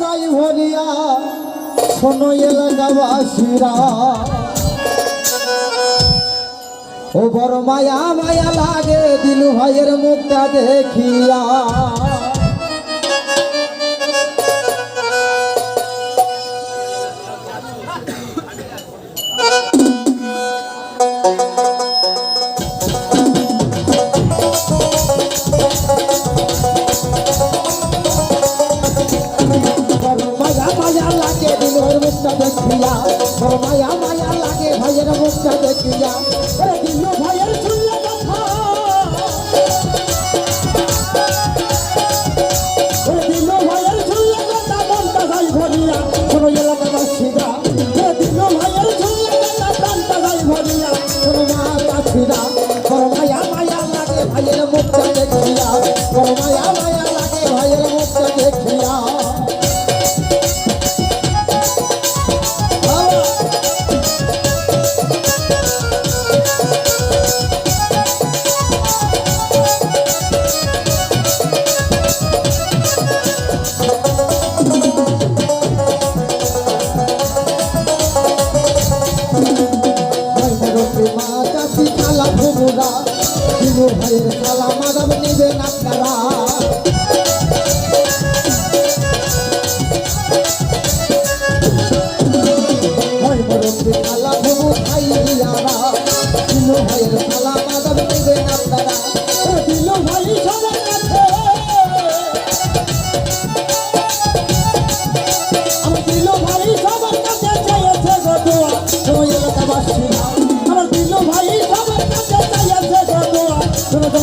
যাই ভরিয়া শোনো এলাকাবাসীরা। ও বড় মায়া মায়া লাগে দিলু ভাইয়ের মুখটা দেখিয়া। মায়া লাগে ভাইয়ের মুখটা দেখিয়া। বড় মায়া মায়া লাগে ভাইয়ের মুখটা দেখিয়া। ওরে দিলু ভাইয়ের শুনলে কথা। ওরে দিলু ভাইয়ের শুনলে কথা, মনটা যাই ভরিয়া। শোনো এলাকাবাসীরা ওরে দিলু ভাইয়ের শুনলে কথা প্রাণটা যাই ভরিয়া। শোনো মায়াবাসীরা বড় চাষি খালা ভুবুরা দিলু ভাইয়ের খালা মাদাম নিবেন আপনারা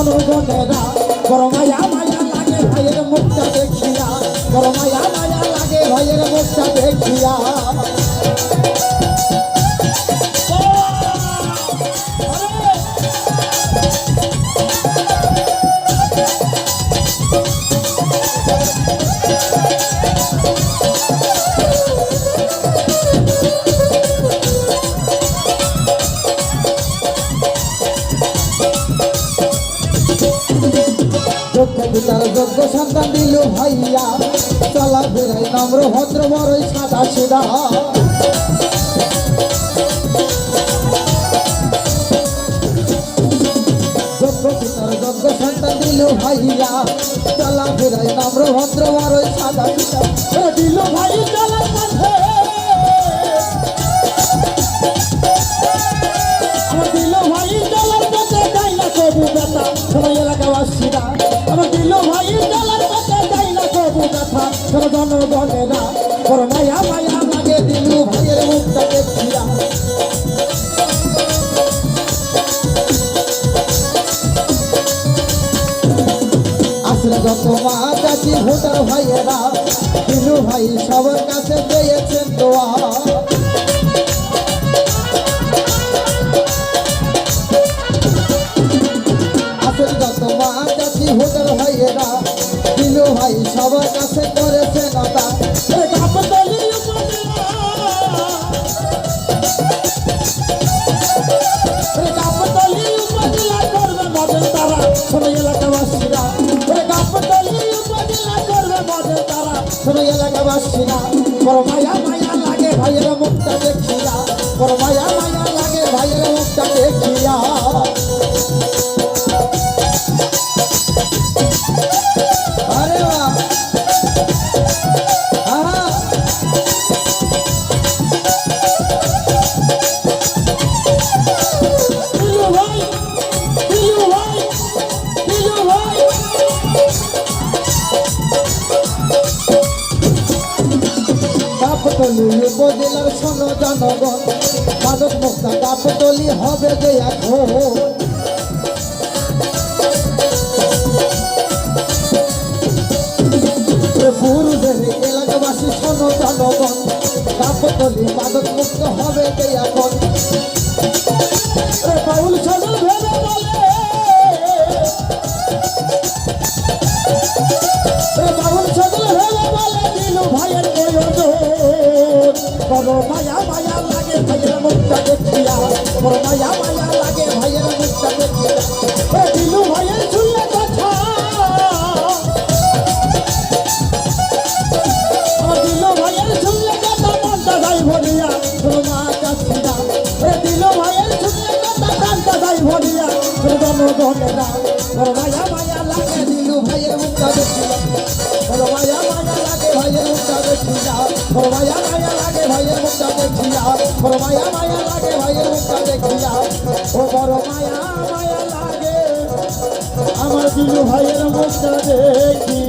জনগণেরা বড় মায়া মায়া লাগে ভাইয়ের মুখটা দেখিয়া বড় মায়া মায়া লাগে ভাইয়ের মুখটা দেখিয়া যোগ্য পিতার যোগ্য সন্তান দিল ভাইয়া। চলা ফেরাই নম্র ভদ্র বড়ই সাদা দিল ভাইয়া? চলা ফেরাই নম্র ভদ্র বড়ই সাদা ও দিল ভাই চলা দিল ভাই চলার পথে যাই কবু ব্যথা। আসলে যত মা চাচি ভোটার ভাইয়েরা দিলু ভাই সবার কাছে পেয়েছেন দোয়া। আসল যত মা চাচি হোটেল শোনো এলাকাবাসীরা বড় মায়া মায়া লাগে, ভাইয়ের মুখটা দেখিয়া বড় মায়া মায়া লাগে, ভাইয়ের মুখটা দেখিয়া কাপতলি উপজেলার শোনো জনগণ। মাদক মুক্তা কাপতলি হবে যে এখন। পুরুষের এলাকাবাসী শোনো জনগণ। কাপতলি মাদক মুক্ত হবে যে বড় মায়া মায়া লাগে, ভাইয়ের মুখটা দেখিয়া। বড় মায়া মায়া লাগে, ভাইয়ের মুখটা দেখিয়া। এ দিলু ভাইয়ের শুনলে কথা। যাই ভরিয়া। শোনো মা চাষিরা ওরে দিল ভাইয়ের ছুঁয়ে কথা প্রাণটা যাই ভরিয়া। জনগণেরা বড় মায়া মায়া লাগে, দিলু ভাইয়ের মুখটা দেখিয়া। বড় মায়া মায়া লাগে, ভাইয়ের মুখটা দেখিয়া। বড় মায়া দেখিয়া বড় মায়া মায়া লাগে ভাইয়ের মুখটা দেখিয়া। ও বড় মায়া মায়া লাগে। আমার ভাইয়ের মুখটা দেখিয়া।